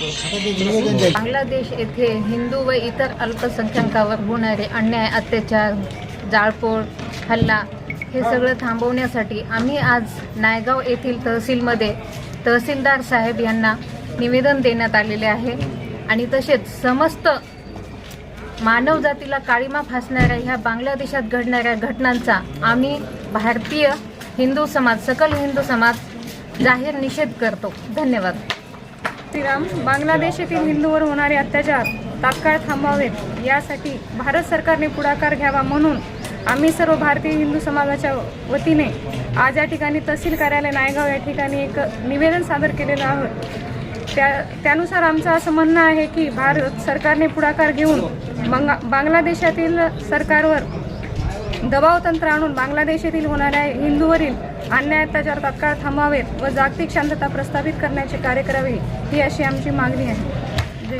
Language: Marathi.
बांगलादेश येथे हिंदू व इतर अल्पसंख्याकावर होणारे अन्याय अत्याचार जाळपोळ हल्ला हे सगळं थांबवण्यासाठी आम्ही आज नायगाव येथील तहसीलमध्ये तहसीलदार साहेब यांना निवेदन देण्यात आलेले आहे. आणि तसेच समस्त मानवजातीला काळीमा फासणाऱ्या ह्या बांगलादेशात घडणाऱ्या घटनांचा आम्ही भारतीय हिंदू समाज सकल हिंदू समाज जाहीर निषेध करतो. धन्यवाद. श्रीराम बांगलादेश येथील हिंदूवर होणारे अत्याचार तात्काळ थांबावेत यासाठी भारत सरकारने पुढाकार घ्यावा म्हणून आम्ही सर्व भारतीय हिंदू समाजाच्या वतीने आज या ठिकाणी तहसील कार्यालय नायगाव या ठिकाणी एक निवेदन सादर केलेलं आहोत त्या त्यानुसार आमचं असं म्हणणं आहे की भारत सरकारने पुढाकार घेऊन बंगा बांगलादेशातील सरकारवर दबाव तंत्र आणून बांगलादेश येथील होणाऱ्या हिंदूवरील अन्याय अत्याचार तात्काळ थांबावेत व जागतिक शांतता प्रस्थापित करण्याचे कार्य करावे ही अशी आमची मागणी आहे. जय